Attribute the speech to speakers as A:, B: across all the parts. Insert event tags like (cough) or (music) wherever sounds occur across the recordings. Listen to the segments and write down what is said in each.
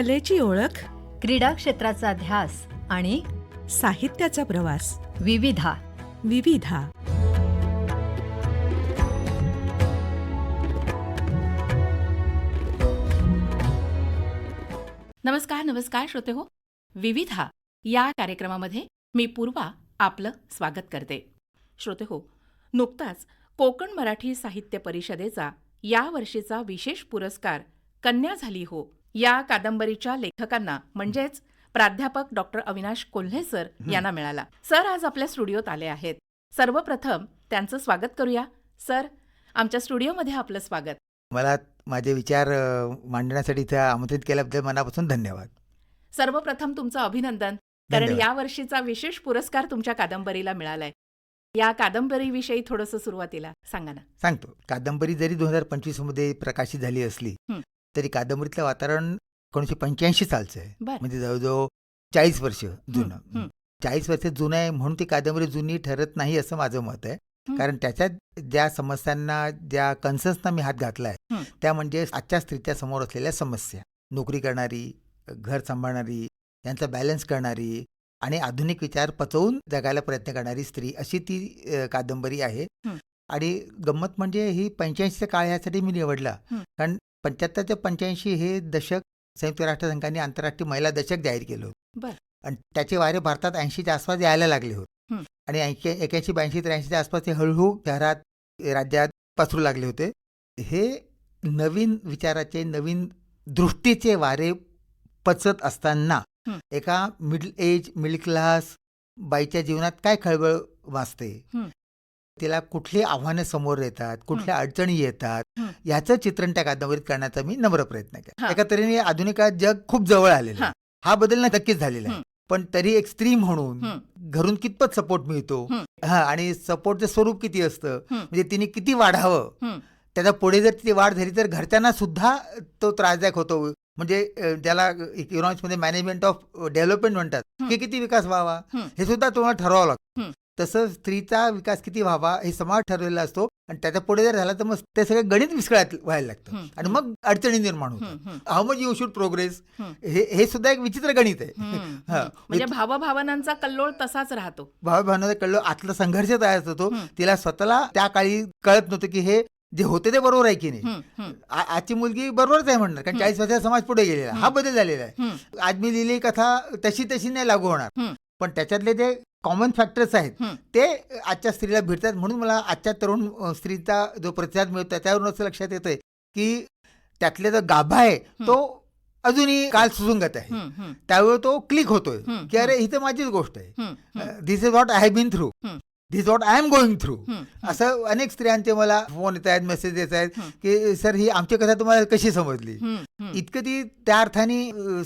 A: कलेची ओळख
B: क्रीडा क्षेत्राचा ध्यास आणि
A: साहित्याचा प्रवास.
B: विविधा.
A: विविधा.
C: नमस्कार नमस्कार श्रोते हो. विविधा. या कार्यक्रमामध्ये मी पूर्वा आपलं स्वागत करते. श्रोते हो नुकताच कोकण मराठी साहित्य परिषदेचा या वर्षीचा विशेष पुरस्कार कन्या झाली हो. या कादंबरीच्या लेखकांना म्हणजेच प्राध्यापक डॉक्टर अविनाश कोल्हे सर यांना मिळाला. सर आज आपल्या स्टुडिओत आले आहेत. सर्वप्रथम त्यांचं स्वागत करूया. सर आमच्या स्टुडिओमध्ये आपलं स्वागत.
D: मला माझे विचार मांडण्यासाठी इथे आमंत्रित केल्याबद्दल मनापासून धन्यवाद.
C: सर्वप्रथम तुमचं अभिनंदन. कारण. या वर्षीचा विशेष पुरस्कार तुमच्या कादंबरीला मिळालाय. या कादंबरीविषयी थोडंसं सुरुवातीला सांगा ना.
D: सांगतो. कादंबरी जरी दोन हजार पंचवीसमध्ये प्रकाशित झाली असली. तरी कादंबरीतलं वातावरण एकोणीशे पंच्याऐंशी सालचं आहे. म्हणजे जवळजवळ चाळीस वर्ष. जुनं चाळीस वर्ष जुनं आहे म्हणून ती कादंबरी जुनी ठरत नाही असं माझं मत आहे. कारण त्याच्यात ज्या समस्यांना ज्या कन्सर्न्सना मी हात घातलाय
C: हं.
D: त्या म्हणजे आजच्या स्त्रीच्या समोर असलेल्या समस्या नोकरी करणारी घर सांभाळणारी यांचा बॅलन्स करणारी आणि आधुनिक विचार पचवून जगायला प्रयत्न करणारी स्त्री अशी ती कादंबरी आहे. आणि गंमत म्हणजे ही पंच्याऐंशीचा काळ यासाठी मी निवडला. कारण पंच्याहत्तर ते पंच्याऐंशी हे दशक संयुक्त राष्ट्रसंघाने आंतरराष्ट्रीय महिला दशक जाहीर केलं होतं. आणि त्याचे वारे भारतात ऐंशीच्या आसपास यायला लागले होते
C: हं.
D: आणि ऐंशी एक्याऐंशी ब्याऐंशी त्र्याऐंशीच्या आसपास ते हळूहळू शहरात राज्यात पसरू लागले होते हे नवीन विचाराचे नवीन दृष्टीचे वारे पचत असताना
C: हं.
D: एका मिडल एज मिडल क्लास बाईच्या जीवनात काय खळबळ वाचते
C: हं.
D: तिला कुठली आव्हानं समोर येतात कुठल्या अडचणी येतात. याचं चित्रण त्या कादंबरीत करण्याचा मी नम्र प्रयत्न केला. एका तऱ्हेने आधुनिक काळात जग खूप जवळ आलेलं
C: हा.
D: आहे हा बदल नक्कीच झालेला. आहे पण तरी एक स्त्री म्हणून. घरून कितपत सपोर्ट मिळतो
C: हं.
D: आणि सपोर्टचं स्वरूप किती असतं. म्हणजे तिने किती वाढावं. त्याचा पुढे जर ती वाढ झाली तर घरच्यांना सुद्धा तो त्रासदायक होतो म्हणजे अ, ज्याला इकॉनॉमिक्समध्ये मॅनेजमेंट ऑफ डेव्हलपमेंट म्हणतात. की किती विकास व्हावा
C: हं.
D: हे सुद्धा तुम्हाला ठरवावं लागतं तसं स्त्रीचा विकास किती व्हावा हे समाज ठरवलेला असतो आणि त्याच्या पुढे जर झाला तर मग ते सगळं गणित विस्कळात व्हायला लागतं. आणि मग अडचणी निर्माण होतात
C: हं,
D: how much you should progress
C: हं.
D: सुद्धा एक विचित्र गणित आहे. (laughs)
C: म्हणजे भावभावनांचा कल्लोळ तसाच राहतो
D: भाव भावना कळलं आतला संघर्ष तयार होतो. तिला स्वतःला त्या काळी कळत नव्हतं की हे जे होते ते बरोबर आहे की नाही आजची मुलगी बरोबरच आहे म्हणणार कारण. चाळीस वर्षाचा समाज पुढे गेलेला हा. बदल झालेला आहे आज मी लिहिली कथा तशी तशी नाही लागू होणार. पण त्याच्यातले जे कॉमन फॅक्टर्स आहेत. ते आजच्या स्त्रीला भेटतात म्हणून मला आजच्या तरुण स्त्रीचा जो प्रतिसाद मिळतो त्याच्यावरून असं लक्षात येतंय की त्यातले जो गाभा आहे तो अजूनही काल सुसंगत आहे. त्यावेळी तो क्लिक होतोय की अरे ही. तर माझीच गोष्ट आहे. This is what I have been through this what I am going through असं अनेक स्त्रियांचे मला फोन येत आहेत मेसेज येत आहेत. की सर ही आमची कथा तुम्हाला कशी समजली. इतकं ती त्या अर्थाने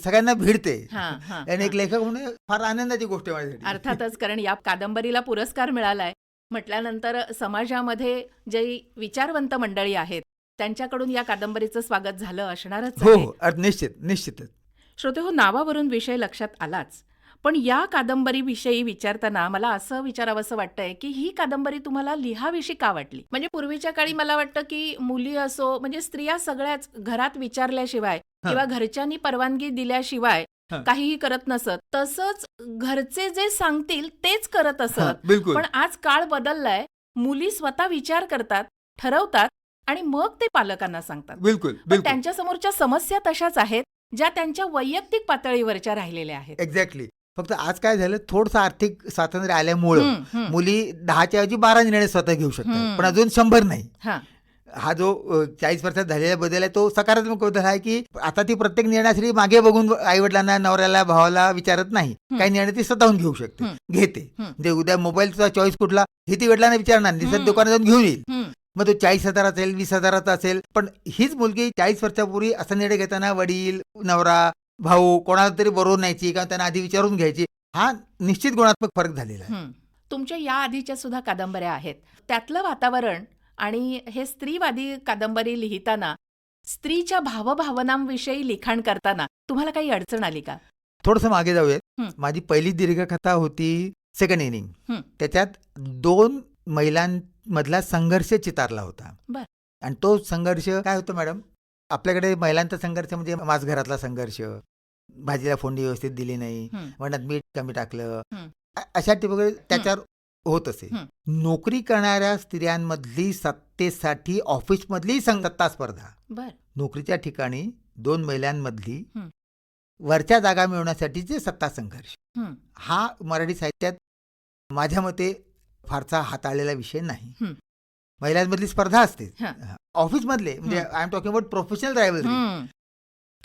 D: सगळ्यांना भिडते. आणि एक. लेखक म्हणून फार आनंदाची गोष्ट माझ्यासाठी.
C: अर्थातच कारण या कादंबरीला पुरस्कार मिळालाय. म्हटल्यानंतर समाजामध्ये जे विचारवंत मंडळी आहेत त्यांच्याकडून या कादंबरीचं स्वागत झालं असणारच
D: हो हो. निश्चित निश्चितच.
C: श्रोते हो नावावरून विषय लक्षात आलाच. पण या कादंबरीविषयी विचारताना मला असं विचारावंसं वाटतंय की ही कादंबरी तुम्हाला लिहाविषयी का वाटली? म्हणजे पूर्वीच्या काळी मला वाटतं की मुली असो म्हणजे स्त्रिया सगळ्याच घरात विचारल्याशिवाय किंवा घरच्यांनी परवानगी दिल्याशिवाय. काहीही करत नसत. तसंच घरचे जे सांगतील तेच करत असत. पण आज काळ बदललाय. मुली स्वतः विचार करतात ठरवतात आणि मग ते पालकांना सांगतात.
D: बिलकुल
C: त्यांच्या समोरच्या समस्या तशाच आहेत ज्या त्यांच्या वैयक्तिक पातळीवरच्या राहिलेल्या आहेत.
D: एक्झॅक्टली फक्त आज काय झालं थोडंसं आर्थिक स्वातंत्र्य आल्यामुळं. मुली दहाच्या ऐवजी बारा निर्णय स्वतः घेऊ. शकतात पण अजून शंभर नाही
C: हा,
D: जो चाळीस वर्षात झालेला बदल आहे तो सकारात्मक बदल आहे की आता ती प्रत्येक निर्णयासाठी मागे बघून आई वडिलांना नवऱ्याला भावाला विचारत नाही. काही निर्णय ती स्वतःहून घेऊ शकते. घेते. म्हणजे उद्या मोबाईलचा चॉईस कुठला हे ती वडिलांना विचारणार. दिसत दुकानात जाऊन घेऊन येईल मग तो चाळीस हजार असेल वीस हजाराचा असेल पण हीच मुलगी चाळीस वर्षापूर्वी असा निर्णय घेताना वडील नवरा भाऊ कोणाला तरी बरोबर न्यायची किंवा त्यांना आधी विचारून घ्यायची. हा निश्चित गुणात्मक फरक झालेला आहे.
C: तुमच्या या आधीच्या सुद्धा कादंबऱ्या आहेत. त्यातलं वातावरण आणि हे स्त्रीवादी कादंबरी लिहिताना स्त्रीच्या भावभावनांविषयी लिखाण करताना तुम्हाला काही अडचण आली का?
D: थोडंसं मागे जाऊयात. माझी पहिली दीर्घकथा होती सेकंड इनिंग. त्याच्यात दोन महिलांमधला संघर्ष चितारला होता.
C: बर.
D: आणि तो संघर्ष काय होतो मॅडम? आपल्याकडे महिलांचा संघर्ष म्हणजे माझ घरातला संघर्ष भाजीला फोडणी व्यवस्थित दिली नाही. वरणात मीठ कमी टाकलं अशा वगैरे त्याच्यावर होत असे. नोकरी करणाऱ्या स्त्रियांमधली सत्तेसाठी ऑफिसमधली सत्ता स्पर्धा नोकरीच्या ठिकाणी दोन महिलांमधली
C: हं.
D: जागा मिळवण्यासाठीचे सत्ता संघर्ष
C: हं.
D: मराठी साहित्यात माझ्या मते फारसा हाताळलेला विषय नाही. महिलांमधली स्पर्धा असते. ऑफिसमधले म्हणजे. I am talking about professional
C: hmm.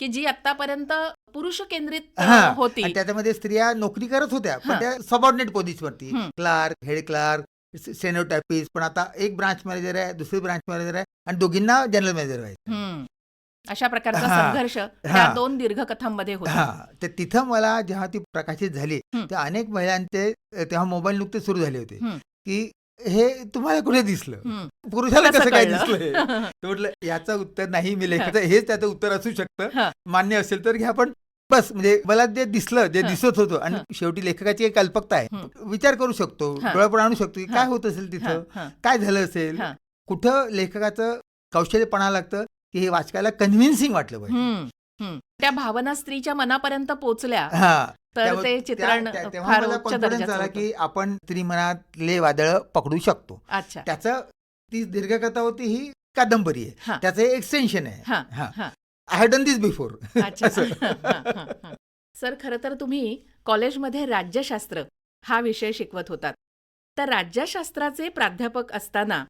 C: की जी आतापर्यंत पुरुष केंद्रित. होती
D: त्याच्यामध्ये स्त्रिया नोकरी करत होत्या पण. त्या सबऑर्डिनेट पोझिशनवरती. क्लार्क हेड क्लार्क सेनोटायपिस्ट पण आता एक ब्रांच मॅनेजर आहे दुसरी ब्रांच मॅनेजर आहे आणि दोघींना जनरल मॅनेजर व्हायचं
C: हम्म. अशा प्रकारचा. संघर्ष त्या. दोन दीर्घकथांमध्ये होता
D: हा तर तिथं मला जेव्हा ती प्रकाशित झाली. तेव्हा अनेक महिलांचे तेव्हा मोबाईल नुकते सुरू झाले होते. की हे तुम्हाला कुठे दिसलं. पुरुषाला
C: कसं
D: काय? दिसलंय (laughs) तर म्हटलं याचं उत्तर नाही मी लेखाचं हेच त्याचं उत्तर असू शकतं. मान्य असेल तर घ्या पण बस म्हणजे मला जे दिसलं जे. दिसत होतं आणि. शेवटी लेखकाची एक कल्पकता आहे. विचार करू शकतो. डोळ्यापुढे आणू शकतो की. काय होत असेल तिथं. काय झालं असेल. कुठं लेखकाचं कौशल्यपणा लागतं की हे वाचकाला कन्व्हिन्सिंग वाटलं पाहिजे.
C: त्या भावना स्त्रीच्या मनापर्यंत पोहोचल्या
D: हा
C: तर ते चित्रण
D: तेव्हा
C: फार
D: मला
C: उच्च
D: कॉन्फिडन्स
C: होतं.
D: की आपण स्त्रीमनातले वादळ पकडू शकतो.
C: अच्छा.
D: त्याचं ती दीर्घकथा होती ही कादंबरी. आहे. त्याचं एक्सटेन्शन आहे. I have done this before.
C: Sir खरं तर तुम्ही कॉलेजमध्ये राज्यशास्त्र हा विषय शिकवत होतात. तर राज्यशास्त्राचे प्राध्यापक असताना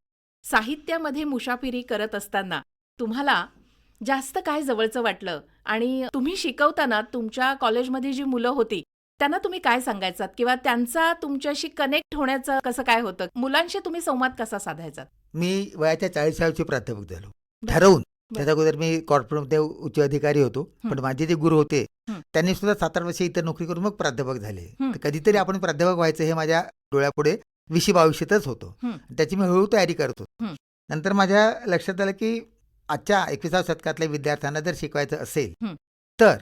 C: साहित्यामध्ये मुसाफिरी करत असताना तुम्हाला जास्त काय जवळचं वाटलं आणि तुम्ही शिकवताना तुमच्या कॉलेजमध्ये जी मुलं होती त्यांना तुम्ही काय सांगायचात किंवा त्यांचा तुमच्याशी कनेक्ट होण्याचं कसं काय होतं मुलांशी तुम्ही संवाद कसा साधायचा
D: मी वयाच्या चाळीसाव्याचे प्राध्यापक झालो. ठरवून त्याच्या अगोदर मी कॉर्पोरेटमध्ये उच्च अधिकारी होतो. पण माझे जे गुरु होते. त्यांनी सुद्धा सात आठ वर्ष इतर नोकरी करून मग प्राध्यापक झाले. तर कधीतरी आपण प्राध्यापक व्हायचं हे माझ्या डोळ्यापुढे विशी भविष्यातच होतं. त्याची मी हळूहळू तयारी करत. नंतर माझ्या लक्षात आलं की आजच्या एकविसाव्या शतकातल्या विद्यार्थ्यांना जर शिकवायचं असेल. तर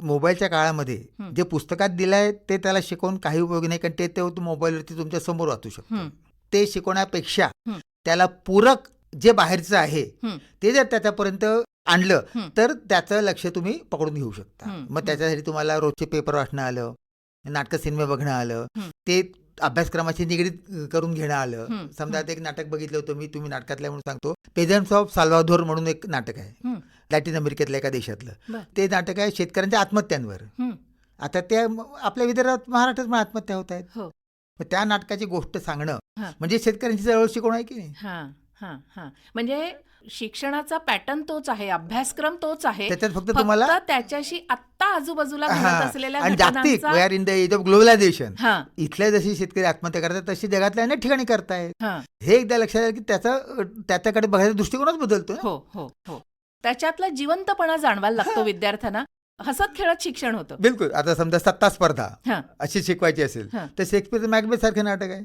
D: मोबाईलच्या काळामध्ये. जे पुस्तकात दिलंय ते त्याला शिकवून काही उपयोग नाही कारण ते ते मोबाईलवरती तुमच्यासमोर वाचू शकतो. ते शिकवण्यापेक्षा. त्याला पूरक जे बाहेरचं आहे. ते जर त्याच्यापर्यंत आणलं. तर त्याचं लक्ष तुम्ही पकडून घेऊ शकता. मग. त्याच्यासाठी तुम्हाला रोजचे पेपर वाचणं आलं नाटकं सिनेमे बघणं आलं. ते अभ्यासक्रमाशी निगडीत करून घेणं आलं. समजा आता एक नाटक बघितलं होतं मी तुम्ही नाटकातल्या म्हणून सांगतो पेजन्स ऑफ साल्वाधोर म्हणून एक नाटक आहे. लॅटिन अमेरिकेतल्या एका देशातलं. ते नाटक आहे शेतकऱ्यांच्या आत्महत्यांवर. आता त्या आपल्या विदर्भात महाराष्ट्रात आत्महत्या होत आहेत
C: हो.
D: मग त्या नाटकाची गोष्ट सांगणं. म्हणजे शेतकऱ्यांची जवळ शिकवणं आहे की नाही
C: हा हा हा म्हणजे शिक्षणाचा पॅटर्न तोच आहे अभ्यासक्रम तोच आहे
D: त्याच्यात फक्त तुम्हाला
C: त्याच्याशी आत्ता आजूबाजूला. घडत असलेल्या
D: आणि जागतिक in the age of globalisation इथल्या जशी शेतकरी आत्महत्या करतात तशी जगातल्या अनेक ठिकाणी करतायत
C: हा
D: एकदा लक्षात आलं की त्याचा त्याच्याकडे बघायचा दृष्टिकोनच बदलतो.
C: हो हो हो त्याच्यातला जिवंतपणा जाणवायला लागतो. विद्यार्थ्यांना हसत खेळत शिक्षण होतं
D: बिलकुल आता समजा सत्ता स्पर्धा
C: हा.
D: अशी शिकवायची असेल. तर शेक्सपियर मॅगबेथ सारखं नाटक आहे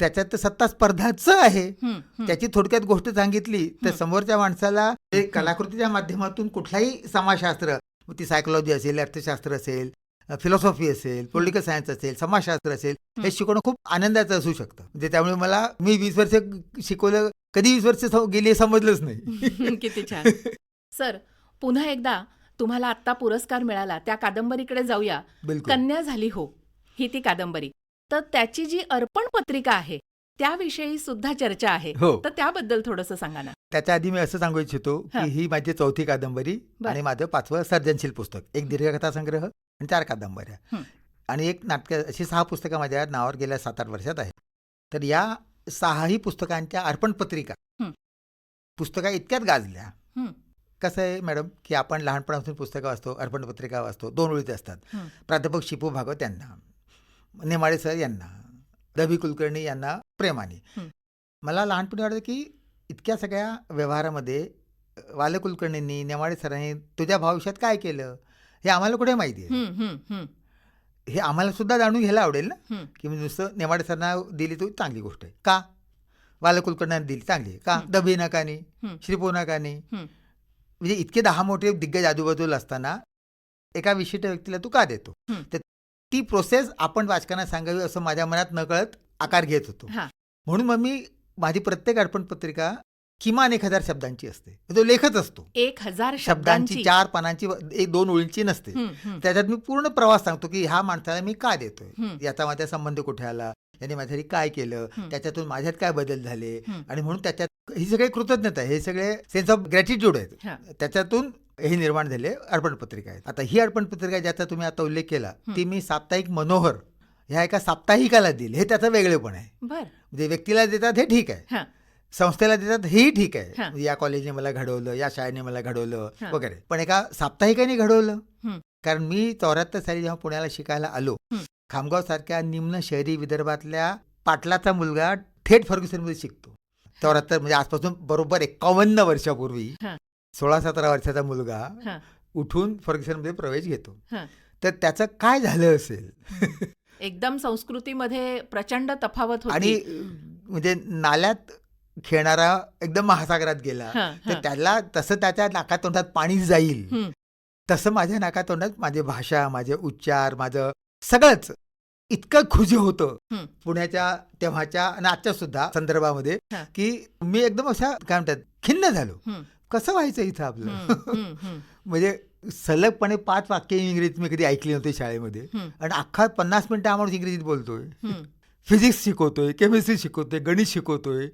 D: त्याच्यात तर सत्ता स्पर्धाच आहे. त्याची थोडक्यात गोष्ट सांगितली तर. समोरच्या माणसाला कलाकृतीच्या माध्यमातून कुठलाही समाजशास्त्र ती सायकोलॉजी असेल अर्थशास्त्र असेल फिलॉसॉफी असेल पॉलिटिकल सायन्स असेल समाजशास्त्र असेल हे. शिकवणं खूप आनंदाचं असू शकतं. म्हणजे त्यामुळे मला मी वीस वर्ष शिकवलं कधी वीस वर्ष गेली हे समजलंच नाही.
C: किती छान. सर पुन्हा एकदा तुम्हाला आत्ता पुरस्कार मिळाला त्या कादंबरीकडे जाऊया. कन्या झाली हो ही ती कादंबरी. तर त्याची जी अर्पण पत्रिका आहे त्याविषयी सुद्धा चर्चा आहे
D: हो
C: तर त्याबद्दल थोडंसं सांगा ना
D: त्याच्या आधी मी असं सांगू इच्छितो
C: हा.
D: की ही माझी चौथी कादंबरी
C: बर.
D: आणि माझं पाचवं सर्जनशील पुस्तक एक दीर्घकथा संग्रह आणि चार कादंबऱ्या
C: हं.
D: आणि एक नाटक अशी सहा पुस्तकं माझ्या नावावर गेल्या सात आठ वर्षात आहेत तर या सहाही पुस्तकांच्या अर्पण पत्रिका
C: हं.
D: पुस्तका इतक्यात गाजल्या
C: हं.
D: कसं आहे मॅडम की आपण लहानपणापासून पुस्तकं वाचतो अर्पण पत्रिका वाचतो दोन ओळीत असतात
C: हं.
D: प्राध्यापक शिपू भागवत यांना नेमाडे सर यांना दभी कुलकर्णी यांना प्रेमाने. मला लहानपणी वाटतं की इतक्या सगळ्या व्यवहारामध्ये वाले कुलकर्णींनी नेमाडे सरांनी तुझ्या भविष्यात काय केलं हे आम्हाला कुठे माहिती आहे
C: हं,
D: आम्हाला सुद्धा जाणून घ्यायला आवडेल ना. की नुसतं नेमाडे सरांना दिली तो चांगली गोष्ट आहे का वाले कुलकर्ण्यांना दिली चांगली आहे का. दभी नकानी. श्रीपो नकानी. म्हणजे इतके दहा मोठे दिग्गज आजूबाजूला असताना एका विशिष्ट व्यक्तीला तू का देतो. तर ती प्रोसेस आपण वाचकांना सांगावी असं माझ्या मनात नकळत आकार घेत होतो.
C: हा.
D: म्हणून मग मी माझी प्रत्येक अर्पण पत्रिका किमान एक हजार शब्दांची असते. तो लेखच असतो.
C: एक हजार
D: शब्दांची चार पानांची एक दोन ओळींची नसते. त्याच्यात मी पूर्ण प्रवास सांगतो की ह्या माणसाला मी का देतोय. याचा माझ्या संबंध कुठे आला? याने माझ्यासाठी काय केलं. त्याच्यातून माझ्यात काय बदल झाले. आणि म्हणून त्याच्यात ही सगळी कृतज्ञता हे सगळे सेन्स ऑफ ग्रॅटिट्यूड आहेत. त्याच्यातून हे निर्माण झाले अर्पण पत्रिका आहेत आता ही अर्पण पत्रिका ज्याचा तुम्ही आता उल्लेख केला. ती मी साप्ताहिक मनोहर ह्या एका साप्ताहिकाला दिली हे त्याचं वेगळेपण आहे म्हणजे व्यक्तीला देतात हे ठीक आहे. संस्थेला देतात हेही ठीक आहे या कॉलेजने मला घडवलं या शाळेने मला घडवलं. वगैरे पण एका साप्ताहिकाने घडवलं. कारण मी चौऱ्याहत्तर साली जेव्हा पुण्याला शिकायला आलो
C: हं.
D: खामगाव सारख्या निम्न शहरी विदर्भातल्या पाटलाचा मुलगा थेट फर्ग्युसनमध्ये शिकतो चौऱ्याहत्तर म्हणजे आजपासून बरोबर एकावन्न वर्षापूर्वी. सोळा सतरा वर्षाचा मुलगा. उठून फर्ग्युसनमध्ये प्रवेश घेतो. तर त्याचं काय झालं असेल
C: एकदम संस्कृतीमध्ये प्रचंड तफावत होती
D: आणि म्हणजे नाल्यात खेळणारा एकदम महासागरात गेला तर. त्याला तसं त्याच्या नाकातोंडात पाणी जाईल. तसं माझ्या नाकातोंडात माझी भाषा माझे उच्चार माझं सगळंच इतकं खुजे होतं
C: हं.
D: पुण्याच्या तेव्हाच्या आणि आजच्या सुद्धा संदर्भामध्ये
C: हा.
D: की मी एकदम अशा काय म्हणतात खिन्न झालो
C: हं.
D: कसं व्हायचं इथं आपलं
C: हं, हं, हं, (laughs)
D: म्हणजे सलगपणे पाच वाक्य इंग्रजीत मी कधी ऐकली नव्हती शाळेमध्ये
C: हं,
D: आणि अख्खा पन्नास मिनिटं हा माणूस इंग्रजीत बोलतोय
C: हं.
D: फिजिक्स शिकवतोय केमिस्ट्री शिकवतोय गणित शिकवतोय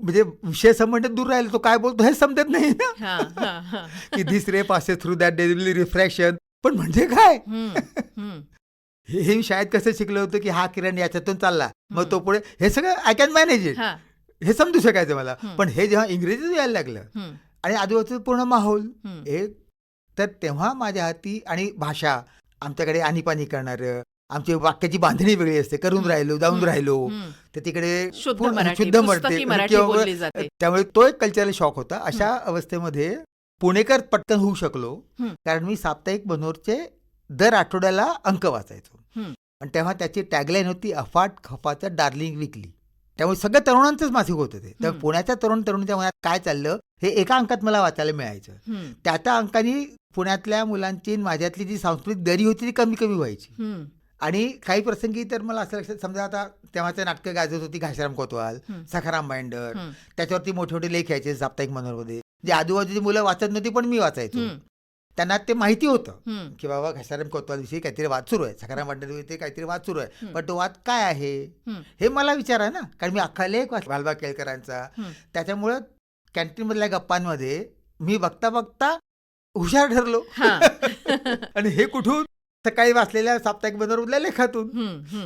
D: म्हणजे विषय संबंध दूर राहिला तो काय बोलतो हे समजत नाही ना
C: हा, हा, हा. (laughs)
D: की दिस रे पासे थ्रू दॅट डेली रिफ्रॅक्शन पण म्हणजे काय
C: हं, हं.
D: हे हे मी शाळेत कसं शिकलं होतं की हा किरण याच्यातून चालला. मग तो पुढे हे सगळं आय कॅन मॅनेज इट
C: हा,
D: हे समजू शकायचं मला
C: हम्म.
D: पण हे जेव्हा इंग्रजीत यायला लागलं आणि आजूबाजूचं पूर्ण माहोल
C: हं.
D: हे तर तेव्हा माझ्या हाती आणि भाषा आमच्याकडे आणीपाणी करणारं आमची वाक्याची बांधणी वेगळी असते करून. राहिलो जाऊन राहिलो. तर तिकडे
C: शुद्ध
D: पूर्ण-
C: मराठी
D: शुद्ध
C: पुस्तकी मराठी
D: किंवा
C: बोलली जाते
D: त्यामुळे तो एक कल्चरल शॉक होता अशा अवस्थेमध्ये पुणेकर पटकन होऊ शकलो. कारण मी साप्ताहिक बनोरचे दर आठवड्याला अंक वाचायचो. आणि तेव्हा त्याची टॅगलाईन होती अफाट खपाचं डार्लिंग विकली त्यामुळे सगळं तरुणांचंच मासिक होतं ते. त्यामुळे
C: हं.
D: पुण्याच्या तरुण तरुणीच्या मनात काय चाललं हे एका अंकात मला वाचायला मिळायचं. त्या त्या अंकानी पुण्यातल्या मुलांची माझ्यातली जी सांस्कृतिक दरी होती ती कमी कमी व्हायची. आणि काही प्रसंगी तर मला असं लक्षात समजा आता तेव्हाचं नाटकं गाजत होती घाशीराम कोतवाल. सखाराम बाइंडर त्याच्यावरती मोठे मोठे लेख यायचे साप्ताहिक मनोरमध्ये जे आजूबाजूची मुलं वाचत नव्हती पण मी वाचायचो. त्यांना ते माहिती होतं की बाबा घसाराम कोतवालविषयी काहीतरी वाद सुरू आहे. सखाराम बाइंडरविषयी काहीतरी वाद सुरू आहे. पण तो वाद काय आहे?
C: हं.
D: मला विचारा ना. कारण मी अख्खा लेख बालबा केळकरांचा. त्याच्यामुळं कॅन्टीनमधल्या गप्पांमध्ये मी बघता बघता हुशार ठरलो. (laughs) आणि हे कुठून? सकाळी वाचलेल्या साप्ताहिक बनवल्या लेखातून.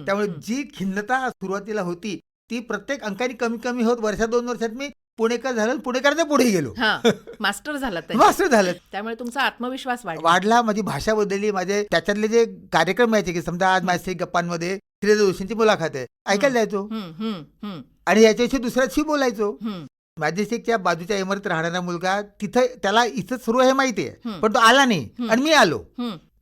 D: त्यामुळे. जी खिन्नता सुरुवातीला होती ती प्रत्येक अंकाने कमी कमी होत. वर्षा दोन वर्षात मी पुणेकर झालो आणि पुणेकरच्या पुढे गेलो.
C: हा मास्टर झाला. (laughs)
D: मास्टर झालं.
C: त्यामुळे तुमचा आत्मविश्वास वाढला.
D: वाढला माझी भाषा बदलली माझे त्याच्यातले जे कार्यक्रम यायचे की समजा आज मासिक गप्पांमध्ये श्री जोशींची मुलाखत आहे. ऐकायला जायचो? आणि याच्याविषयी दुसऱ्याशी बोलायचो. मॅजेस्टिकच्या बाजूच्या इमारतीत राहणारा मुलगा तिथं त्याला इथं सुरू आहे माहिती आहे
C: हं.
D: पण तो आला नाही. आणि मी आलो.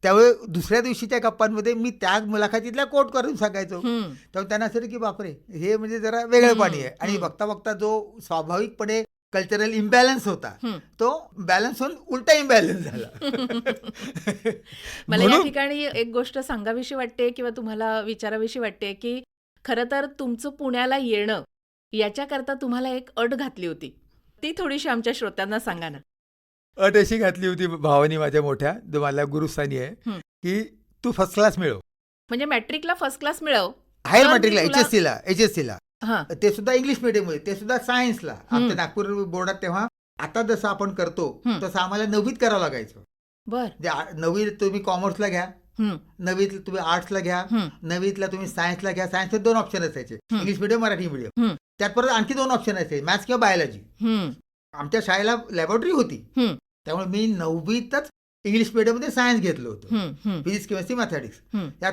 D: त्यामुळे दुसऱ्या दिवशीच्या गप्पांमध्ये मी त्या मुलाखतीतल्या कोट करून सांगायचो. तेव्हा त्यांना असं की बापरे हे म्हणजे जरा वेगळं पाणी आहे आणि. बघता बघता जो स्वाभाविकपणे कल्चरल इम्बॅलन्स होता. तो बॅलन्स होऊन उलटा इम्बॅलन्स झाला (laughs)
C: मला या ठिकाणी एक गोष्ट सांगावीशी वाटते किंवा तुम्हाला विचारावीशी वाटते की खरं तर तुमचं पुण्याला येणं याच्याकरता तुम्हाला एक अट घातली होती ती थोडीशी आमच्या श्रोत्यांना सांगा ना
D: अट अशी घातली होती भावानी माझ्या मोठ्या जो मला गुरुस्थानी आहे. की तू फर्स्ट क्लास मिळव.
C: म्हणजे मॅट्रिकला फर्स्ट क्लास मिळव.
D: हायर मॅट्रिकला एच एस सीला एच एस सीला ते सुद्धा इंग्लिश मीडियममध्ये ते सुद्धा सायन्सला. आमच्या नागपूर बोर्डात तेव्हा आता जसं आपण करतो. तसं आम्हाला नववीत करावं लागायचं.
C: बर.
D: म्हणजे नववीत तुम्ही कॉमर्सला घ्या. नववीत तुम्ही आर्ट्सला घ्या. नववीतला तुम्ही सायन्सला घ्या. सायन्सला दोन ऑप्शन असायचे. English medium Marathi medium. त्यात परत आणखी दोन ऑप्शन असायचे. मॅथ्स किंवा बायोलॉजी आमच्या शाळेला लॅबोरेटरी होती. त्यामुळे मी नववीतच इंग्लिश मिडियममध्ये सायन्स घेतलं होतं
C: हं, हं,
D: फिजिक्स केमिस्ट्री मॅथमॅटिक्स
C: हं.
D: त्यात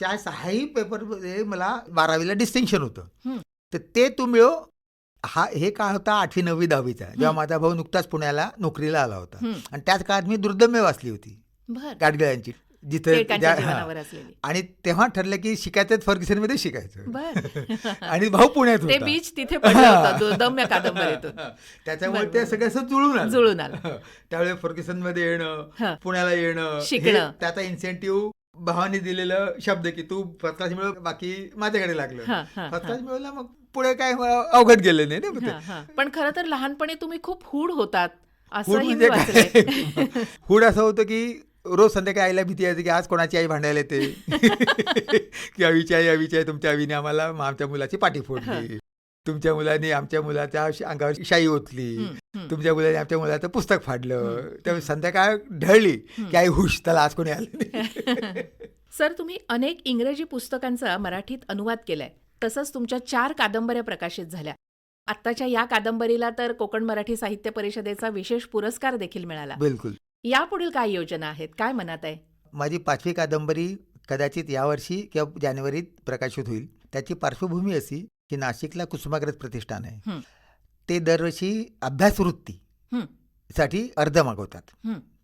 D: त्या सहाही पेपरमध्ये मला बारावीला डिस्टिंक्शन होतं
C: हं.
D: तर ते तू मिळव हा हे काळ होता आठवी नववी दहावीचा जेव्हा
C: हं.
D: माझा भाऊ नुकताच पुण्याला नोकरीला आला होता
C: हं.
D: आणि त्याच काळात मी दुर्दम्य वाचली होती गाडगिळ्यांची जिथे आणि तेव्हा ठरलं की शिकायचं फर्ग्युसनमध्ये शिकायचं.
C: बर. (laughs)
D: आणि भाऊ पुण्यात
C: ते बीच तिथे कादंबरीतून. (laughs)
D: त्याच्यामुळे. ते सगळं असं जुळून आलं.
C: जुळून आलं. (laughs)
D: त्यावेळेस फर्ग्युसनमध्ये येणं. पुण्याला येणं
C: शिकणं.
D: त्याचा इन्सेंटिव्ह भावाने दिलेलं शब्द की तू फर्स्ट क्लास मिळव बाकी माझ्याकडे लागलं. फर्स्ट. क्लास मिळवला मग पुढे काय अवघड गेलं नाही ना.
C: पण खरं तर लहानपणी तुम्ही खूप हूड होतात मी
D: म्हणजे हुड असं होतं की रोज संध्याकाळी आईला भीती यायची की आज कोणाची आई भांडायला येते? (laughs) की अवीची आई अवीची आई तुमच्या आईने आम्हाला आमच्या मुलाची पाठी फोडली. तुमच्या मुलाने आमच्या मुलाच्या अंगावर शाई ओतली. तुमच्या मुलाने आमच्या मुलाचं पुस्तक फाडलं. त्यामुळे संध्याकाळ ढळली की आई हुश त्याला आज कोणी आलं नाही. (laughs)
C: सर तुम्ही अनेक इंग्रजी पुस्तकांचा मराठीत अनुवाद केलाय. तसंच तुमच्या चार कादंबऱ्या प्रकाशित झाल्या. आत्ताच्या या कादंबरीला तर कोकण मराठी साहित्य परिषदेचा विशेष पुरस्कार देखील मिळाला.
D: बिलकुल.
C: यापुढील काय योजना आहेत काय मनात आहे
D: माझी पाचवी कादंबरी कदाचित यावर्षी किंवा जानेवारीत प्रकाशित होईल त्याची पार्श्वभूमी अशी की नाशिकला कुसुमाग्रज प्रतिष्ठान आहे. ते दरवर्षी अभ्यासवृत्ती. साठी अर्ज मागवतात.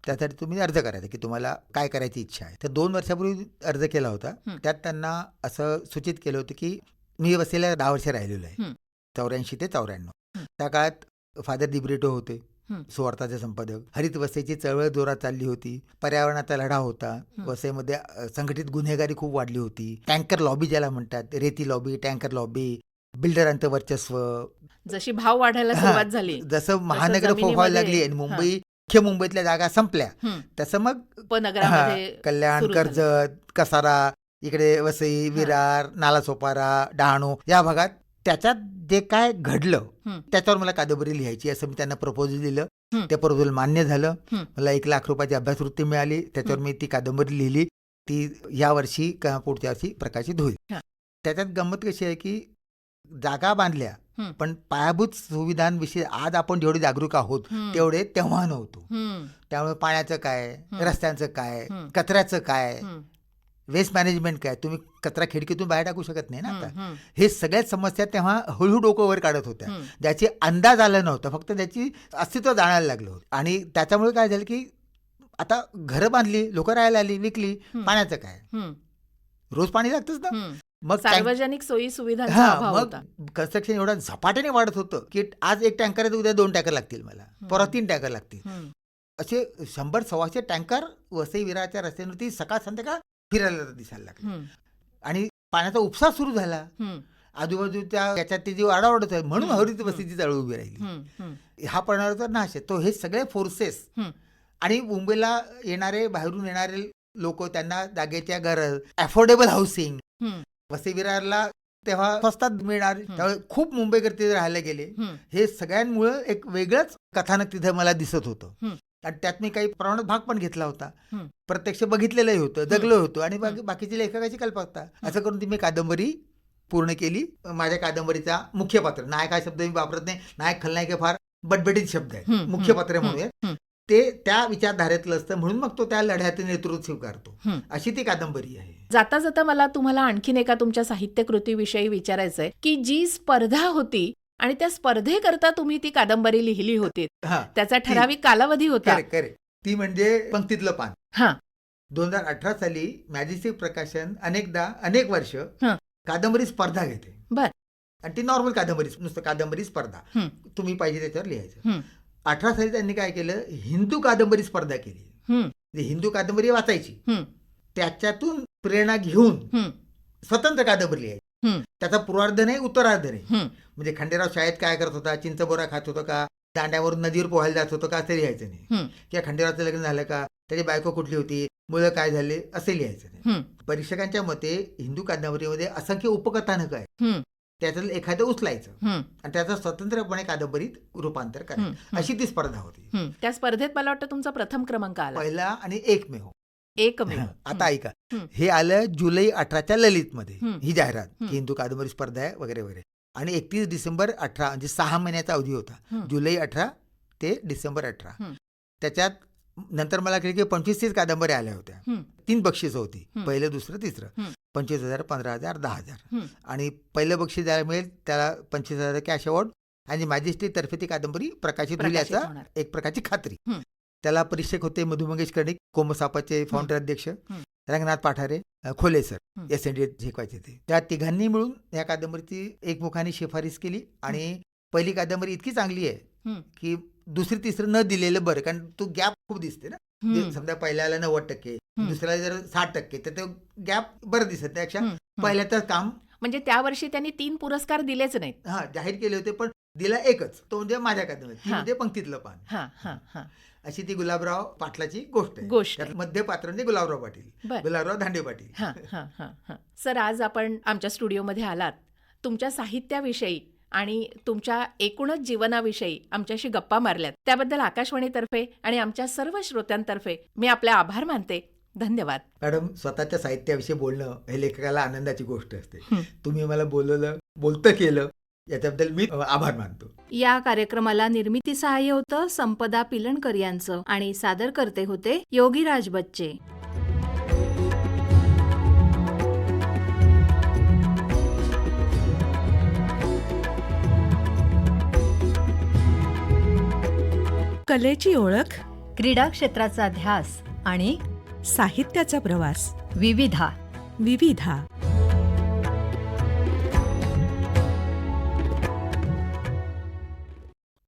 D: त्यासाठी तुम्ही अर्ज करायचा की तुम्हाला काय करायची इच्छा आहे तर दोन वर्षापूर्वी अर्ज केला होता. त्यात त्यांना असं सूचित केलं होतं की मी वसलेल्या दहा वर्ष राहिलेलो आहे. चौऱ्याऐंशी ते चौऱ्याण्णव. त्या काळात फादर दिब्रिटो होते. सुवार्थाचे संपादक. हरित वसईची चळवळ जोरात चालली होती. पर्यावरणाचा लढा होता. वसईमध्ये संघटित गुन्हेगारी खूप वाढली होती. टँकर लॉबी ज्याला म्हणतात रेती लॉबी टँकर लॉबी बिल्डरांचं वर्चस्व.
C: जशी भाव वाढायला सुरुवात झाली
D: जसं महानगर फोफायला लागली आणि मुंबई मुख्य मुंबईतल्या जागा संपल्या. तसं मग कल्याण. कर्जत कसारा इकडे वसई विरार नालासोपारा डहाणू या भागात त्याच्यात जे काय घडलं. त्याच्यावर मला कादंबरी लिहायची असं मी त्यांना प्रपोजल दिलं. ते प्रपोजल मान्य झालं. मला एक लाख रुपयाची अभ्यासवृत्ती मिळाली त्याच्यावर मी ती कादंबरी लिहिली ती या वर्षी पुढच्या वर्षी प्रकाशित होईल. त्याच्यात गंमत कशी आहे की जागा बांधल्या. पण पायाभूत सुविधांविषयी आज आपण जेवढे जागरूक आहोत. तेवढे तेव्हा नव्हतो. त्यामुळे पाण्याचं काय. रस्त्यांचं काय. कचऱ्याचं काय. वेस्ट मॅनेजमेंट काय तुम्ही कचरा खिडकीतून बाहेर टाकू शकत नाही ना. आता
C: हं.
D: सगळ्याच समस्या तेव्हा हळूहळू डोकं वर काढत होत्या. ज्याची अंदाज आला नव्हता फक्त त्याची अस्तित्व जाणायला लागलं होतं आणि त्याच्यामुळे काय झालं की आता घरं बांधली लोक राहायला आली विकली. पाण्याचं काय. रोज पाणी लागतंच ना. मग
C: सार्वजनिक सोयी
D: हा
C: अभाव
D: मग कन्स्ट्रक्शन एवढा झपाट्याने वाढत होतं की आज एक टँकर आहे उद्या दोन टँकर लागतील मला परत तीन टँकर लागतील. असे शंभर सव्वाशे टँकर वसई विराच्या रस्त्यांवरती सकाळ संध्याकाळ फिरायला दिसायला लागले. आणि पाण्याचा उपसा सुरू झाला. आजूबाजूच्या याच्यात ती जी वाडावडत आहे म्हणून हरित. वस्तीची चळवळ उभी राहिली
C: हं.
D: पडणारा नाश आहे तो हे सगळे फोर्सेस. आणि मुंबईला येणारे बाहेरून येणारे लोक त्यांना जागेच्या गरज अफोर्डेबल हाऊसिंग. वसई विरारला तेव्हा स्वस्तात मिळणार त्यामुळे खूप मुंबईकर तिथे राहायला गेले
C: हं.
D: सगळ्यांमुळं एक वेगळंच कथानक तिथे मला दिसत होतं. आणि त्यात मी काही प्रमाणात भाग पण घेतला होता. प्रत्यक्ष बघितलेलंही होतं जगलो होतो आणि बाकी बाकीची लेखकाची कल्पकता. असं करून ती मी कादंबरी पूर्ण केली. माझ्या कादंबरीचा मुख्य पात्र नायक हा शब्द मी वापरत नाही. नायक खलनायक हे फार बटबटीत शब्द आहे. मुख्य पात्र म्हणूया. ते त्या विचारधारेतलं असतं म्हणून मग तो त्या लढ्याचं नेतृत्व स्वीकारतो. अशी ती कादंबरी आहे.
C: जाता जाता मला तुम्हाला आणखीन एका तुमच्या साहित्य कृतीविषयी विचारायचंय की जी स्पर्धा होती आणि त्या स्पर्धेकरता तुम्ही ती कादंबरी लिहिली होती
D: हा
C: त्याचा ठराविक कालावधी होता
D: करेक्ट करेक्ट ती म्हणजे पंक्तीतलं पान
C: हा
D: दोन हजार अठरा साली मॅजिस्ट्रेट प्रकाशन अनेकदा अनेक वर्ष
C: हं.
D: कादंबरी स्पर्धा घेते
C: बर.
D: आणि ती नॉर्मल कादंबरी नुसतं कादंबरी स्पर्धा
C: हं.
D: तुम्ही पाहिजे त्याच्यावर लिहायचं. अठरा साली त्यांनी काय केलं हिंदू कादंबरी स्पर्धा केली
C: हं.
D: म्हणजे हिंदू कादंबरी वाचायची
C: हं.
D: त्याच्यातून प्रेरणा घेऊन
C: हं.
D: स्वतंत्र कादंबरी लिहायची. त्याचा पूर्वार्ध नाही उत्तरार्ध नाही
C: हं.
D: म्हणजे खंडेराव शाळेत काय करत होता चिंचबोरा खात होता का दांड्यावरून नदीवर पोहायला जात होतं का असं लिहायचं नाही
C: हं.
D: किंवा खंडेरावचं लग्न झालं का त्याची बायको कुठली होती मुलं काय झाले असे लिहायचं नाही
C: हं.
D: परीक्षकांच्या मते हिंदू कादंबरीमध्ये असंख्य उपकथानक आहे
C: हं.
D: त्याच्यातलं एखादं उचलायचं
C: हं.
D: आणि त्याचं स्वतंत्रपणे कादंबरीत रूपांतर
C: हं.
D: करायचं
C: हं.
D: अशी ती स्पर्धा होती
C: हं. त्या स्पर्धेत मला वाटतं तुमचा प्रथम क्रमांक आला
D: पहिला आणि एकमेव
C: एकमेव
D: आता ऐका
C: हं.
D: आलं जुलै अठराच्या ललितमध्ये
C: हं.
D: ही जाहिरात. की हिंदू कादंबरी स्पर्धा आहे वगैरे वगैरे आणि एकतीस डिसेंबर अठरा म्हणजे सहा महिन्याचा अवधी होता. जुलै अठरा ते डिसेंबर अठरा. त्याच्यात नंतर मला कळलं की पंचवीस तीस कादंबऱ्या आल्या होत्या. तीन बक्षीस होती. पहिलं दुसरं तिसरं. पंचवीस हजार पंधरा हजार दहा हजार. आणि पहिलं बक्षीस ज्याला मिळेल त्याला पंचवीस हजार कॅश अवॉर्ड आणि मॅजिस्ट्रेट तर्फे ती कादंबरी प्रकाशित होईल याचा. एक प्रकारची खात्री. त्याला परीक्षक होते मधु मंगेश कर्णिक कोमसापाचे फाउंडर अध्यक्ष Ranganath Pathare Khole sir. S N D झेकवायचे ते त्या तिघांनी मिळून या कादंबरीची एकमुखाने शिफारस केली आणि पहिली कादंबरी इतकी चांगली आहे. की दुसरी तिसरं न दिलेलं बरं कारण तो गॅप खूप दिसते ना समजा पहिल्याला नव्वद टक्के. दुसऱ्याला जर साठ टक्के तर ते गॅप बरं दिसत त्यापेक्षा. पहिल्याचं काम
C: म्हणजे त्या वर्षी त्यांनी तीन पुरस्कार दिलेच नाहीत.
D: हा जाहीर केले होते पण दिला एकच तो म्हणजे माझ्या कादंबरी ती
C: हा.
D: म्हणजे पंक्तीतलं पान.
C: हा हा हा.
D: अशी ती गुलाबराव पाटलाची गोष्ट आहे.
C: गोष्ट
D: त्यात मध्य पात्र म्हणजे गुलाबराव पाटील
C: बर.
D: गुलाबराव धांडे पाटील.
C: हा हा हा हा. सर आज आपण आमच्या स्टुडिओमध्ये आलात. तुमच्या साहित्याविषयी आणि तुमच्या एकूणच जीवनाविषयी आमच्याशी गप्पा मारल्यात. त्याबद्दल आकाशवाणीतर्फे आणि आमच्या सर्व श्रोत्यांतर्फे मी आपले आभार मानते. धन्यवाद.
D: मॅडम स्वतःच्या साहित्याविषयी बोलणं हे लेखकाला आनंदाची गोष्ट असते.
C: हं.
D: तुम्ही मला बोलवलं बोलतं केलं याच्याबद्दल मी आभार मानतो.
E: या कार्यक्रमाला निर्मिती सहाय्य होतं संपदा पिलणकर यांचं आणि सादर करते होते योगीराज बच्चे.
A: कलेची ओळख
B: क्रीडा क्षेत्राचा ध्यास आणि
A: साहित्याचा प्रवास.
B: विविधा.
A: विविधा.